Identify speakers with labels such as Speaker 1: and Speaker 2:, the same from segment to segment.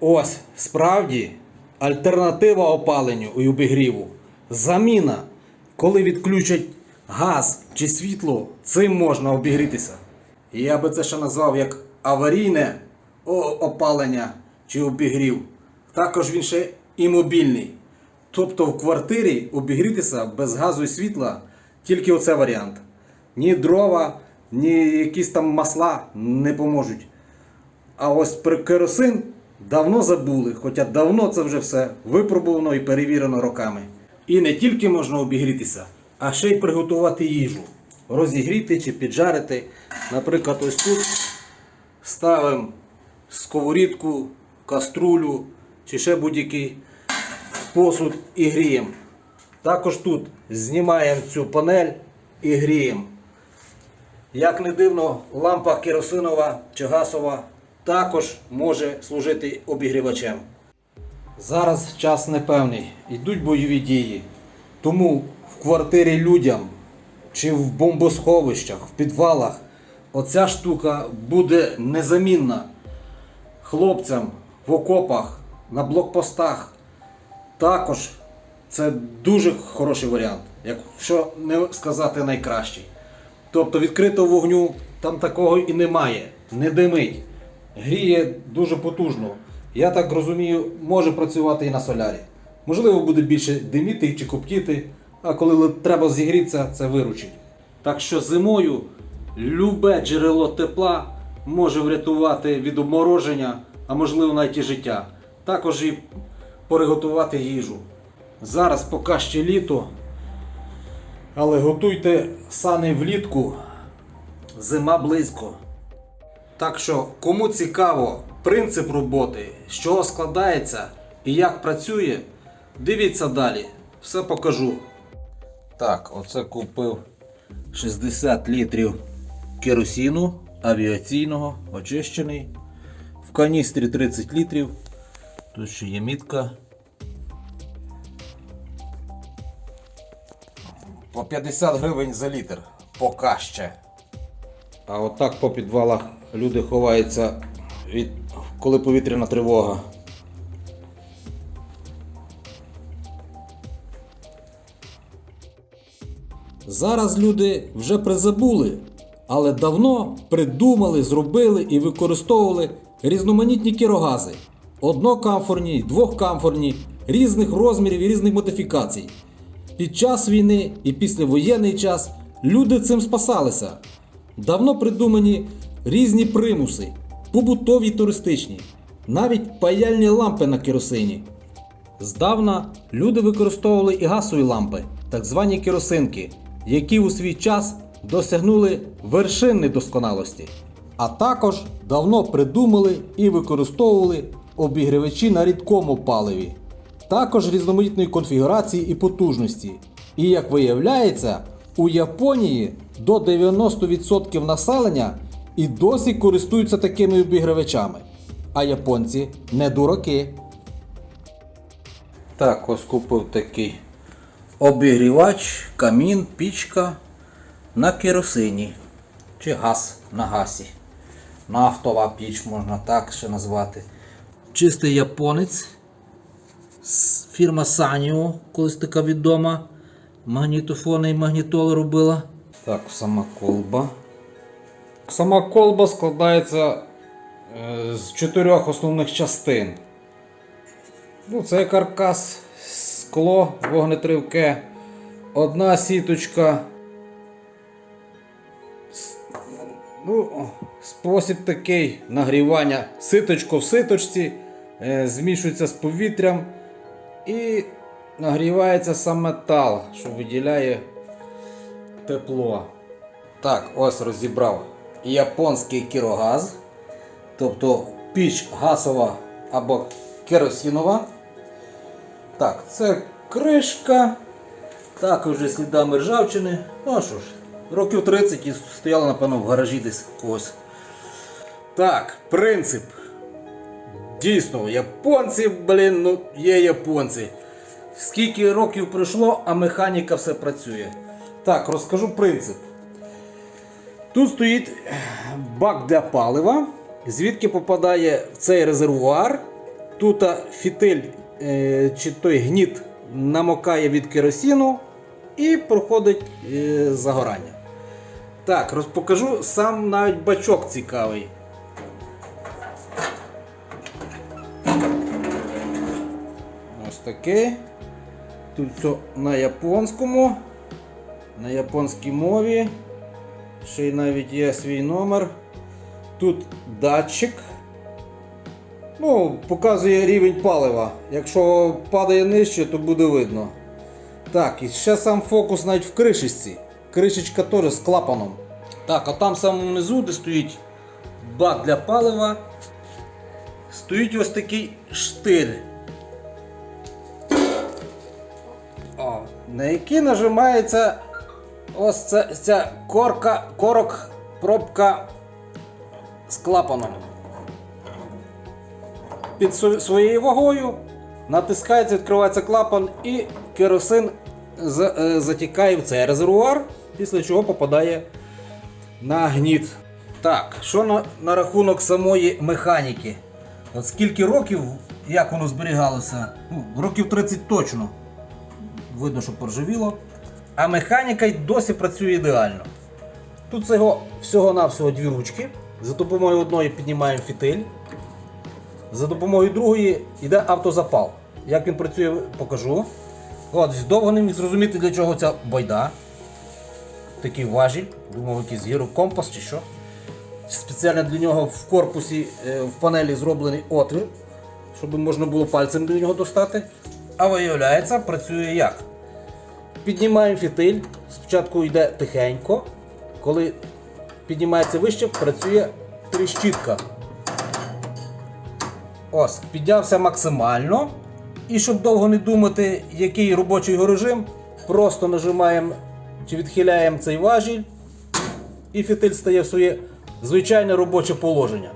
Speaker 1: Ось справді альтернатива опаленню і обігріву. Заміна, коли відключать газ чи світло, цим можна обігрітися. Я би це ще назвав як аварійне опалення чи обігрів. Також він ще і мобільний. Тобто в квартирі обігрітися без газу і світла тільки оце варіант. Ні дрова, ні якісь там масла не поможуть. А ось про керосин давно забули, хоча давно це вже все випробувано і перевірено роками. І не тільки можна обігрітися, а ще й приготувати їжу. Розігріти чи піджарити. Наприклад, ось тут ставимо сковорідку, каструлю чи ще будь-який посуд і гріємо. Також тут знімаємо цю панель і гріємо. Як не дивно, лампа керосинова чи газова також може служити обігрівачем. Зараз час непевний, йдуть бойові дії. Тому в квартирі людям чи в бомбосховищах, в підвалах оця штука буде незамінна хлопцям в окопах, на блокпостах. Також це дуже хороший варіант, якщо не сказати найкращий. Тобто відкритого вогню там такого і немає, не димить. Гріє дуже потужно. Я так розумію, може працювати і на солярі. Можливо, буде більше диміти чи коптіти, а коли треба зігрітися, це виручить. Так що зимою любе джерело тепла може врятувати від обмороження, а можливо навіть і життя. Також і приготувати їжу. Зараз поки ще літо, але готуйте сани влітку, зима близько. Так що, кому цікаво принцип роботи, з чого складається і як працює, дивіться далі, все покажу. Так, оце купив 60 літрів керосину авіаційного, очищений. В каністрі 30 літрів. Тут ще є мітка. По 50 гривень за літр. Пока ще. А отак по підвалах люди ховаються, від, коли повітряна тривога. Зараз люди вже призабули, але давно придумали, зробили і використовували різноманітні кірогази. Однокамфорні, двохкамфорні, різних розмірів і різних модифікацій. Під час війни і післявоєнний час люди цим спасалися. Давно придумані різні примуси, побутові туристичні, навіть паяльні лампи на керосині. Здавна люди використовували і газові лампи, так звані керосинки, які у свій час досягнули вершини досконалості. А також давно придумали і використовували обігрівачі на рідкому паливі, також різноманітної конфігурації і потужності. І як виявляється, у Японії до 90% населення і досі користуються такими обігрівачами. А японці не дураки. Так, ось купив такий обігрівач, камін, пічка на керосині. Чи газ на газі. Нафтова піч можна так ще назвати. Чистий японець. Фірма Sanyo, колись така відома. Магнітофони і магнітоли робила. Так, сама колба. Сама колба складається е, з чотирьох основних частин. Ну, це каркас, скло вогнетривке, одна сіточка. Ну, спосіб такий нагрівання. Ситочко в ситочці, е, змішується з повітрям і нагрівається сам метал, що виділяє тепло. Так, ось розібрав японський кірогаз. Тобто піч газова або керосинова. Так, це кришка. Також вже слідами ржавчини. Ну що ж, років 30 і стояла, напевно, в гаражі десь когось. Так, принцип. Дійсно, японці, блін, ну є японці. Скільки років пройшло, а механіка все працює. Так, розкажу принцип. Тут стоїть бак для палива, звідки попадає в цей резервуар Тут фітиль е, чи той гніт намокає від керосину і проходить е, загорання. Так, розпокажу сам навіть бачок цікавий. Ось такий. Тут все на японському, на японській мові. Ще й навіть є свій номер. Тут датчик. Ну, показує рівень палива. Якщо падає нижче, то буде видно. Так, і ще сам фокус навіть в кришечці. Кришечка теж з клапаном. Так, а там самому низу, де стоїть бак для палива, стоїть ось такий штиль. На який нажимається ось ця, ця корка, корок, пробка з клапаном. Під своєю вагою натискається, відкривається клапан і керосин е, затікає в цей резервуар, після чого попадає на гніт. Так, що на, на рахунок самої механіки? От скільки років, як воно зберігалося? Ну, років 30 точно. Видно, що поржавіло. А механіка й досі працює ідеально. Тут всього, всього-навсього дві ручки. За допомогою одної піднімаємо фітиль. За допомогою другої йде автозапал. Як він працює, покажу. От, довго не міг зрозуміти, для чого ця байда. Такий важіль, думав, якийсь гірокомпас чи що. Спеціально для нього в корпусі, е, в панелі зроблений отвір, щоб можна було пальцем до нього достати. А виявляється, працює як? Піднімаємо фітиль, спочатку йде тихенько, коли піднімається вище, працює тріщітка. Ось, піднявся максимально. І щоб довго не думати, який робочий його режим, просто нажимаємо чи відхиляємо цей важіль, і фітиль стає в своє звичайне робоче положення.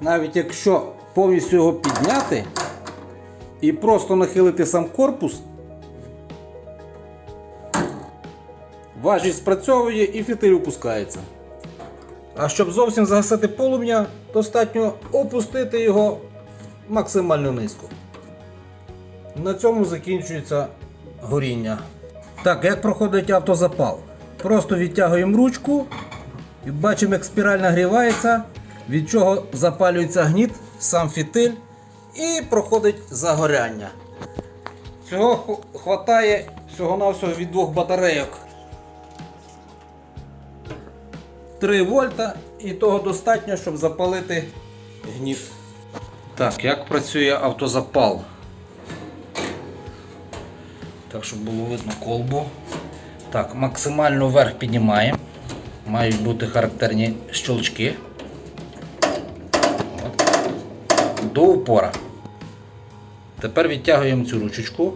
Speaker 1: Навіть якщо повністю його підняти і просто нахилити сам корпус, важіль спрацьовує і фітиль опускається. А щоб зовсім загасити полум'я, достатньо опустити його максимально низько. На цьому закінчується горіння. Так, як проходить автозапал? Просто відтягуємо ручку і бачимо, як спіраль нагрівається, від чого запалюється гніт, сам фітиль і проходить загоряння. Цього хватає всього-навсього від двох батарейок. 3 вольта і того достатньо, щоб запалити гніт. Так, як працює автозапал? Так, щоб було видно колбу. Так, максимально вверх піднімаємо. Мають бути характерні щелчки. От. До упора. Тепер відтягуємо цю ручечку.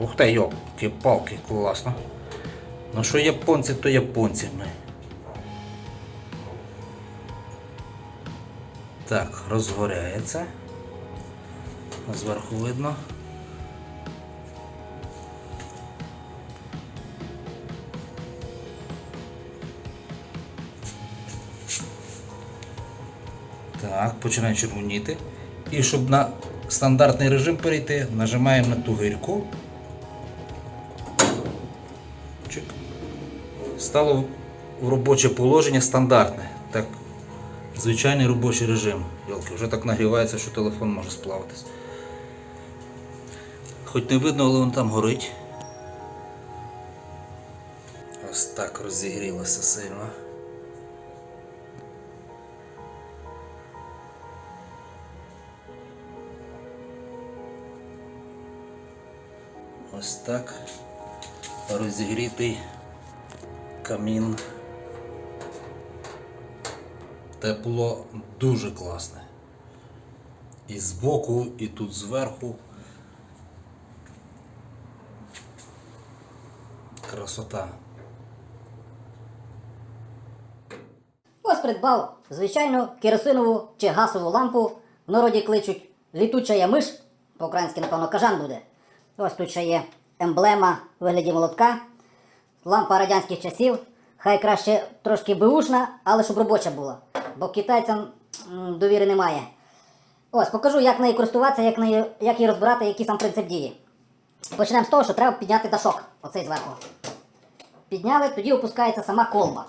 Speaker 1: Ух ти, йоки, палки, класно. Ну що японці, то японці ми. Так, розгоряється. Зверху видно. Так, починає червоніти. І щоб на стандартний режим перейти, нажимаємо на ту гирьку. Чик. Стало в робоче положення стандартне. Так, звичайний робочий режим. Йолки, вже так нагрівається, що телефон може сплавитись. Хоч не видно, але він там горить. Ось так розігрілося сильно. Ось так розігрітий камін. Тепло дуже класне. І збоку, і тут зверху. Красота.
Speaker 2: Ось придбав звичайну керосинову чи газову лампу. В народі кличуть літуча миш, по-українськи, напевно, кажан буде. Ось тут ще є емблема в вигляді молотка. Лампа радянських часів. Хай краще трошки беушна, але щоб робоча була. бо китайцям довіри немає. Ось, покажу, як нею користуватися, як, нею, як її розбирати, який сам принцип дії. Почнемо з того, що треба підняти дашок, оцей зверху. Підняли, тоді опускається сама колба.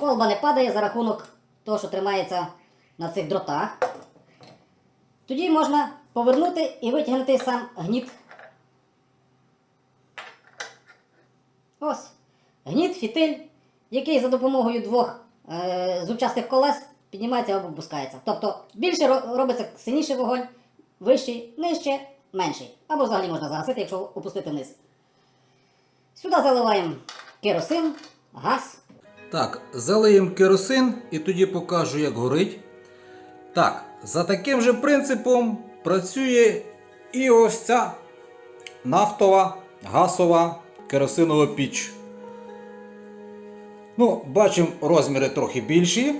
Speaker 2: Колба не падає за рахунок того, що тримається на цих дротах. Тоді можна повернути і витягнути сам гніт. Ось. Гніт, фітиль, який за допомогою двох е, зубчастих колес піднімається або опускається. Тобто більше робиться сильніший вогонь, вищий, нижче, менший. Або взагалі можна загасити, якщо опустити вниз. Сюди заливаємо керосин, газ.
Speaker 1: Так, залиємо керосин і тоді покажу, як горить. Так, за таким же принципом працює і ось ця нафтова газова керосинова піч. Ну, бачимо, розміри трохи більші.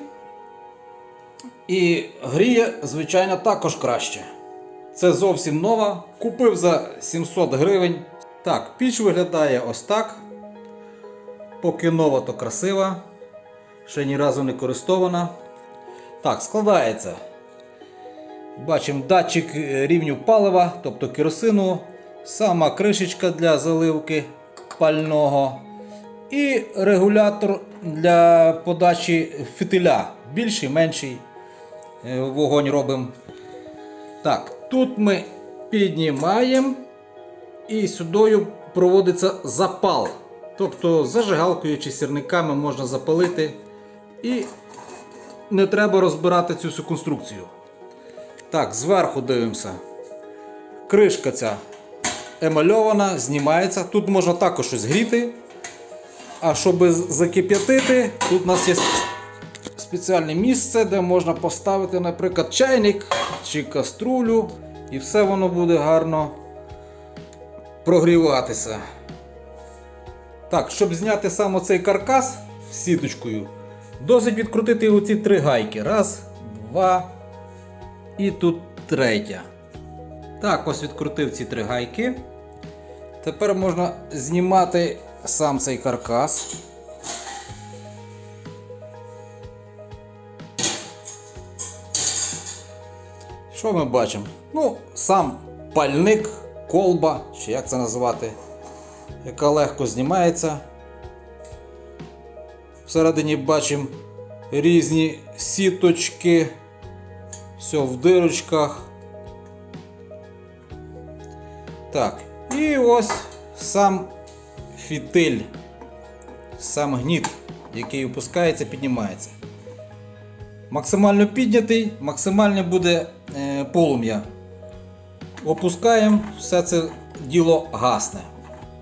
Speaker 1: І гріє, звичайно, також краще. Це зовсім нова. Купив за 700 гривень. Так, піч виглядає ось так. Поки нова, то красива. Ще ні разу не користована. Так, складається. Бачимо датчик е, рівню палива, тобто керосину, сама кришечка для заливки пального і регулятор для подачі фітиля. Більший, менший е, вогонь робимо. Так, тут ми піднімаємо і сюди проводиться запал. Тобто зажигалкою чи сірниками можна запалити і не треба розбирати цю всю конструкцію. Так, зверху дивимося. Кришка ця емальована, знімається. Тут можна також щось гріти. А щоб закип'ятити, тут у нас є спеціальне місце, де можна поставити, наприклад, чайник чи каструлю, і все воно буде гарно прогріватися. Так, щоб зняти сам оцей каркас сіточкою, досить відкрутити оці три гайки. Раз, два і тут третя. Так, ось відкрутив ці три гайки. Тепер можна знімати сам цей каркас. Що ми бачимо? Ну, сам пальник, колба, чи як це називати, яка легко знімається. Всередині бачимо різні сіточки, все в дирочках. Так, і ось сам фітиль, сам гніт, який опускається, піднімається. Максимально піднятий, максимально буде е, полум'я. Опускаємо, все це діло гасне.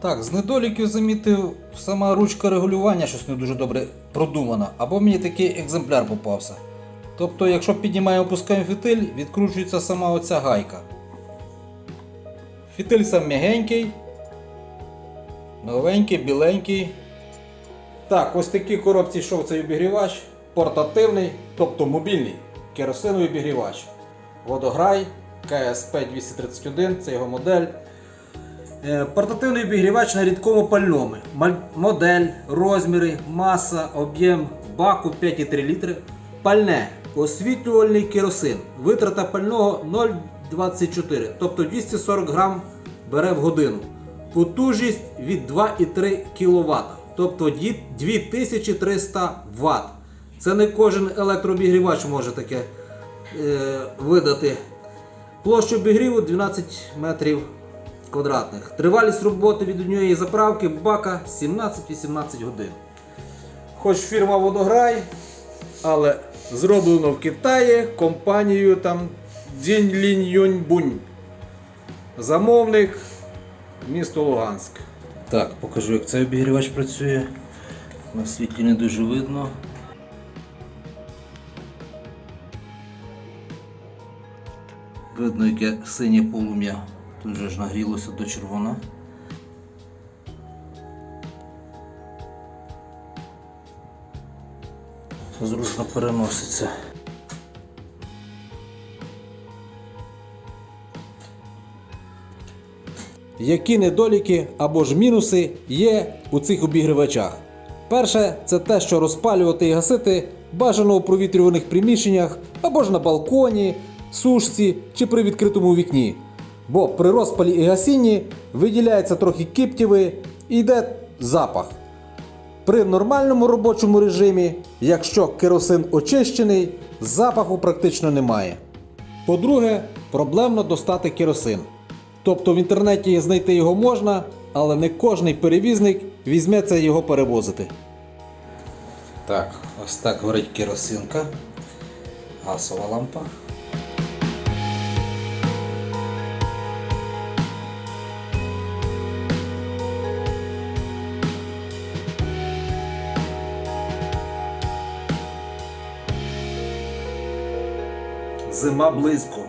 Speaker 1: Так, з недоліків замітив сама ручка регулювання щось не дуже добре продумана. Або мені такий екземпляр попався. Тобто, якщо піднімаємо опускаємо фітиль, відкручується сама оця гайка. Фітиль сам м'ягенький, новенький, біленький. Так, ось такі коробці йшов цей обігрівач. Портативний, тобто мобільний керосиновий обігрівач. Водограй КСП 231, це його модель. Е, Портативний обігрівач на рідкому пальному. Модель, розміри, маса, об'єм баку 5,3 літри. Пальне. Освітлювальний керосин. Витрата пального 0,24, тобто 240 грам бере в годину. Потужність від 2,3 кВт, тобто 2300 Вт. Це не кожен електрообігрівач може таке е, видати. Площа обігріву 12 метрів квадратних. Тривалість роботи від однієї заправки бака 17-18 годин. Хоч фірма Водограй, але зроблено в Китаї компанією там Дінлінь Юньбунь. Замовник місто Луганськ. Так, покажу, як цей обігрівач працює. На світлі не дуже видно. Видно, яке синє полум'я. Тут же ж нагрілося до червона. Зручно переноситься. Які недоліки або ж мінуси є у цих обігрівачах? Перше це те, що розпалювати і гасити бажано у провітрюваних приміщеннях або ж на балконі, сушці чи при відкритому вікні. Бо при розпалі і гасінні виділяється трохи киптєви і йде запах. При нормальному робочому режимі, якщо керосин очищений, запаху практично немає. По-друге, проблемно достати керосин. Тобто в інтернеті знайти його можна, але не кожний перевізник візьметься його перевозити. Так, ось так горить керосинка. Газова лампа. Зима близько.